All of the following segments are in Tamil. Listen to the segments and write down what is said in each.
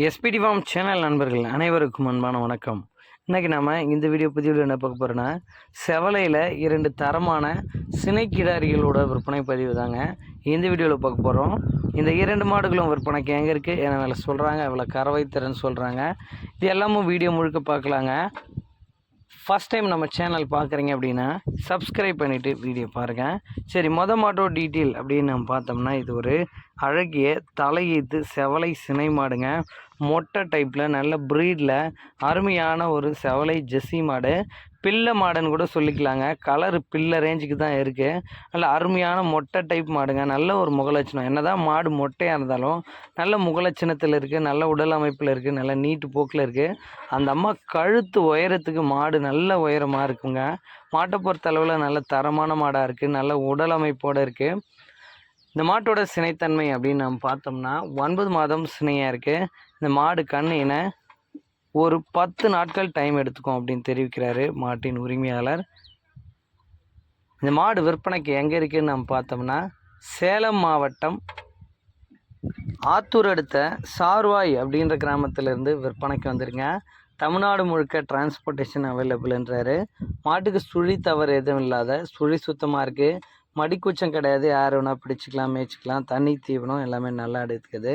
எஸ்பிடி ஃபார்ம் சேனல் நண்பர்கள் அனைவருக்கும் அன்பான வணக்கம். இன்றைக்கி நாம் இந்த வீடியோ பதிவில் என்ன பார்க்க போகிறோன்னா செவலையில் இரண்டு தரமான சினைக்கிடாரிகளோட விற்பனை பதிவு தாங்க. இந்த வீடியோவில் பார்க்க போகிறோம் இந்த இரண்டு மாடுகளும் விற்பனைக்கு எங்கே இருக்குது என்ன வேலை சொல்கிறாங்க எவ்வளோ கறவை திறன் சொல்கிறாங்க இது எல்லாமும் வீடியோ முழுக்க பார்க்கலாங்க. ஃபஸ்ட் டைம் நம்ம சேனல் பார்க்குறீங்க அப்படின்னா சப்ஸ்கிரைப் பண்ணிவிட்டு வீடியோ பாருங்கள் சரி மொதல் மாட்டோ டீட்டெயில் அப்படின்னு நம்ம பார்த்தோம்னா இது ஒரு அழகிய தலையீத்து செவலை சினை மாடுங்க. மொட்டை டைப்பில் நல்ல ப்ரீடில் அருமையான ஒரு செவலை ஜெஸ்ஸி மாடு. பில்ல மாடுன்னு கூட சொல்லிக்கலாங்க. கலர் பில்ல ரேஞ்சுக்கு தான் இருக்குது நல்ல அருமையான மொட்டை டைப் மாடுங்க. நல்ல ஒரு முகலட்சணம். என்ன தான் மாடு மொட்டையாக இருந்தாலும் நல்ல முகலட்சணத்தில் இருக்குது நல்ல உடல் அமைப்பில் இருக்குது நல்ல நீட்டு போக்கில் இருக்குது அந்த அம்மா கழுத்து உயரத்துக்கு மாடு நல்ல உயரமாக இருக்குங்க. மாட்டை பொறுத்த அளவில் நல்ல தரமான மாடாக இருக்குது நல்ல உடல் அமைப்போடு இருக்குது இந்த மாட்டோட சினைத்தன்மை அப்படின்னு நம்ம பார்த்தோம்னா ஒன்பது மாதம் சினையாக இருக்குது இந்த மாடு கண்ணு இன ஒரு பத்து நாட்கள் டைம் எடுத்துக்கும் அப்படின்னு தெரிவிக்கிறாரு மாட்டின் உரிமையாளர். இந்த மாடு விற்பனைக்கு எங்கே இருக்குதுன்னு நம்ம பார்த்தோம்னா சேலம் மாவட்டம் ஆத்தூர் அடுத்த சார்வாய் அப்படின்ற கிராமத்திலேருந்து விற்பனைக்கு வந்துருங்க. தமிழ்நாடு முழுக்க டிரான்ஸ்போர்ட்டேஷன் அவைலபிள்ன்றாரு மாட்டுக்கு சுழி தவறு எதுவும் இல்லாத சுழி சுத்தமாக இருக்குது மடிக்கூச்சம் கிடையாது. யார் வேணால் பிடிச்சிக்கலாம் மேய்ச்சிக்கலாம். தண்ணி தீவனம் எல்லாமே நல்லா எடுத்துக்குது.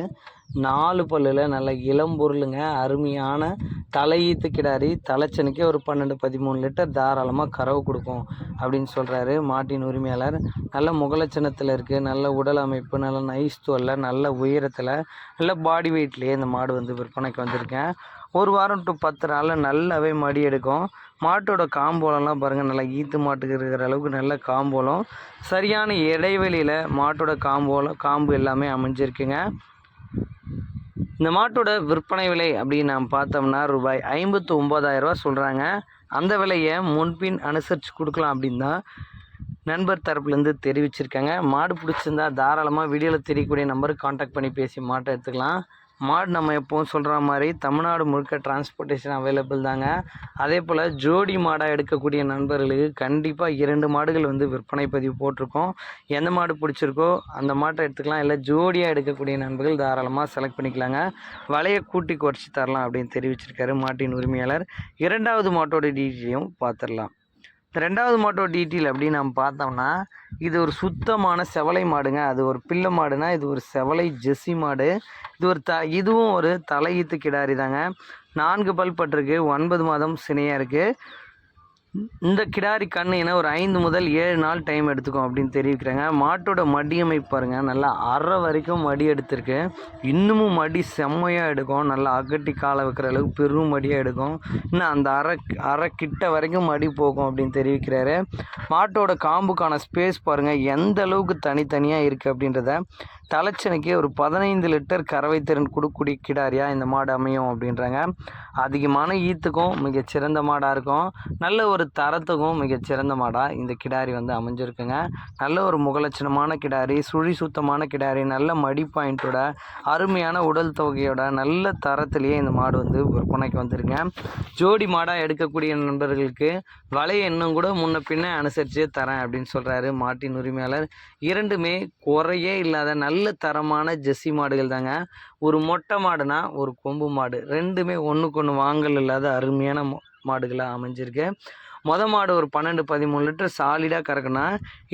நாலு பல்லில் நல்ல இளம்பொருளுங்க அருமையான தலையீத்து கிடாரி. தலைச்சனுக்கே ஒரு பன்னெண்டு பதிமூணு லிட்டர் தாராளமாக கறவு கொடுக்கும் அப்படின்னு சொல்கிறாரு மாட்டின் உரிமையாளர். நல்ல முகலட்சணத்தில் இருக்குது நல்ல உடல் அமைப்பு நல்ல நைஸ் தோலில் நல்ல உயரத்தில் நல்ல பாடி வெயிட்லேயே இந்த மாடு வந்து விற்பனைக்கு வந்திருக்கேன். ஒரு வாரம் டு பத்து நாளில் நல்லாவே மடி எடுக்கும். மாட்டோட காம்போலம்லாம் பாருங்கள் நல்லா ஈத்து மாட்டுக்கு இருக்கிற அளவுக்கு நல்ல காம்போலம். சரியான இடைவெளியில் மாட்டோட காம்போலம் காம்பு எல்லாமே அமைஞ்சிருக்குங்க. இந்த மாட்டோட விற்பனை விலை அப்படின்னு நாம் பார்த்தோம்னா ரூபாய் ஐம்பத்து ஒம்பதாயிரரூபா சொல்கிறாங்க அந்த விலையை முன்பின் அனுசரித்து கொடுக்கலாம் அப்படின்னு நண்பர் தரப்புலேருந்து தெரிவிச்சிருக்காங்க. மாடு பிடிச்சிருந்தா தாராளமாக வீடியோவில் தெரியக்கூடிய நம்பருக்கு காண்டாக்ட் பண்ணி பேசி மாட்டை எடுத்துக்கலாம். மாடு நம்ம எப்போவும் சொல்கிற மாதிரி தமிழ்நாடு முழுக்க டிரான்ஸ்போர்ட்டேஷன் அவைலபிள் தாங்க. அதே போல் ஜோடி மாடாக எடுக்கக்கூடிய நண்பர்களுக்கு கண்டிப்பாக இரண்டு மாடுகள் வந்து விற்பனை பதிவு போட்டிருக்கோம். எந்த மாடு பிடிச்சிருக்கோ அந்த மாட்டை எடுத்துக்கலாம். இல்லை ஜோடியாக எடுக்கக்கூடிய நண்பர்கள் தாராளமாக செலக்ட் பண்ணிக்கலாங்க. வலையை கூட்டி குறைச்சி தரலாம் அப்படின்னு தெரிவிச்சிருக்காரு மாட்டின் உரிமையாளர். இரண்டாவது மாட்டோட டீட்டெயிலையும் பார்த்துடலாம். ரெண்டாவது மாட்டோட டீட்டெயில் அப்படின்னு நம்ம பார்த்தோம்னா இது ஒரு சுத்தமான செவலை மாடுங்க. அது ஒரு பிள்ளை மாடுனா இது ஒரு செவலை ஜெஸ்ஸி மாடு. இது ஒரு த இதுவும் ஒரு தலையீத்து கிடாரி தாங்க. நான்கு பல் பட்டிருக்கு ஒன்பது மாதம் சினையாக இருக்குது இந்த கிடாரி கண்ணு என ஒரு ஐந்து முதல் ஏழு நாள் டைம் எடுத்துக்கும் அப்படின்னு தெரிவிக்கிறாங்க. மாட்டோட மடி அமைப்பு பாருங்கள் நல்லா அரை வரைக்கும் மடி எடுத்திருக்கு. இன்னமும் மடி செம்மையாக எடுக்கும். நல்லா அகட்டி காலை வைக்கிற அளவுக்கு பெரும் மடியாக எடுக்கும். இன்னும் அந்த அரை அரை கிட்ட வரைக்கும் மடி போகும் அப்படின்னு தெரிவிக்கிறாரு. மாட்டோட காம்புக்கான ஸ்பேஸ் பாருங்கள் எந்த அளவுக்கு தனித்தனியாக இருக்குது அப்படின்றத தலைச்சனுக்கே ஒரு பதினைந்து லிட்டர் கறவை திறன் கொடுக்கூடிய கிடாரியாக இந்த மாடு அமையும் அப்படின்றாங்க. அதிகமான ஈத்துக்கும் மிகச்சிறந்த மாடாக இருக்கும். நல்ல ஒரு தரத்துக்கும் மிகச்சிறந்த மாடாக இந்த கிடாரி வந்து அமைஞ்சிருக்குங்க. நல்ல ஒரு முகலட்சணமான கிடாரி சுழி சுத்தமான கிடாரி நல்ல மடி பாயிண்ட்டோட அருமையான உடல் தொகையோட நல்ல தரத்திலேயே இந்த மாடு வந்து விற்பனைக்கு வந்துருங்க. ஜோடி மாடாக எடுக்கக்கூடிய நண்பர்களுக்கு வலையை எண்ணம் கூட முன்ன பின்ன அனுசரித்து தரேன் அப்படின்னு சொல்கிறாரு மாட்டின் உரிமையாளர். இரண்டுமே குறையே இல்லாத நல்ல நல்ல தரமான ஜெர்சி மாடுகள் தாங்க ஒரு மொட்டை மாடுனா ஒரு கொம்பு மாடு. ரெண்டுமே ஒன்றுக்கு ஒன்று வாங்கல் இல்லாத அருமையான மாடுகளாக அமைஞ்சிருக்கு. மொத மாடு ஒரு பன்னெண்டு பதிமூணு லிட்டர் சாலிடாக கறக்குனா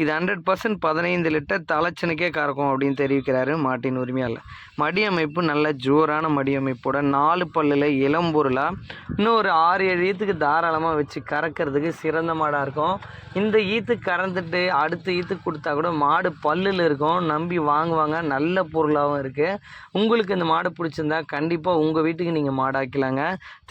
இது ஹண்ட்ரட் பர்சன்ட் பதினைந்து லிட்டர் தலைச்சனுக்கே கறக்கும் அப்படின்னு தெரிவிக்கிறாரு மாட்டின் உரிமையாளர். மடி அமைப்பு நல்ல ஜோரான மடி அமைப்போட நாலு பல்லில் இளம்பொருளாக இன்னும் ஒரு ஆறு ஏழு ஈத்துக்கு தாராளமாக வச்சு கறக்கிறதுக்கு சிறந்த மாடாக இருக்கும். இந்த ஈத்து கறந்துட்டு அடுத்த ஈத்துக்கு கொடுத்தா கூட மாடு பல்லில் இருக்கும். நம்பி வாங்குவாங்க நல்ல பொருளாகவும் இருக்குது உங்களுக்கு இந்த மாடு பிடிச்சிருந்தா கண்டிப்பாக உங்கள் வீட்டுக்கு நீங்கள் மாடாக்கலாங்க.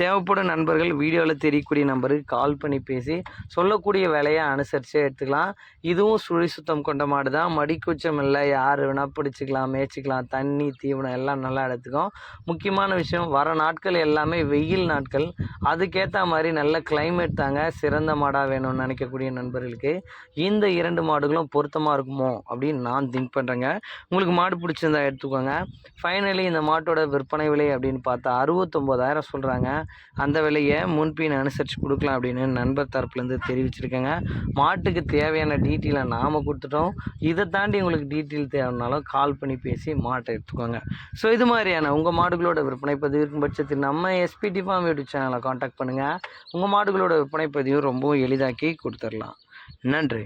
தேவைப்படும் நண்பர்கள் வீடியோவில் தெரியக்கூடிய நம்பருக்கு கால் பண்ணி பேசி சொல்லக்கூடிய வேலையை அனுசரித்து எடுத்துக்கலாம். இதுவும் சுழி சுத்தம் கொண்ட மாடு தான் மடிக்குச்சம் இல்லை. யார் வேணால் பிடிச்சிக்கலாம் மேய்ச்சிக்கலாம். தண்ணி தீவனம் எல்லாம் நல்லா எடுத்துக்கும். முக்கியமான விஷயம் வர நாட்கள் எல்லாமே வெயில் நாட்கள். அதுக்கேற்ற மாதிரி நல்ல கிளைமேட் தாங்க சிறந்த மாடாக வேணும்னு நினைக்கக்கூடிய நண்பர்களுக்கு. இந்த இரண்டு மாடுகளும் பொருத்தமாக இருக்குமோ அப்படின்னு நான் திங்க் பண்ணுறேங்க உங்களுக்கு மாடு பிடிச்சிருந்தா எடுத்துக்கோங்க. ஃபைனலி இந்த மாட்டோட விற்பனை விலை அப்படின்னு பார்த்தா அறுபத்தொம்போதாயிரம் சொல்கிறாங்க அந்த விலையை முன்பின் அனுசரித்து கொடுக்கலாம் அப்படின்னு நண்பர் தரப்புலேருந்து தெரிவிச்சிருக்கேங்க. மாட்டுக்கு தேவையான டீட்டெயிலை நாம் கொடுத்துட்டோம். இதை தாண்டி உங்களுக்கு டீட்டெயில் தேவைனாலும் கால் பண்ணி பேசி மாட்டை எடுத்துக்கோங்க. ஸோ இது மாதிரியான உங்கள் மாடுகளோட விற்பனை பதிவு இருக்கும் பட்சத்தில் நம்ம எஸ்பிடி ஃபார்ம் யூடியூப் சேனலை காண்டாக்ட் பண்ணுங்கள் உங்கள் மாடுகளோட விற்பனை பதிவு ரொம்பவும் எளிதாக்கி கொடுத்துடலாம். நன்றி.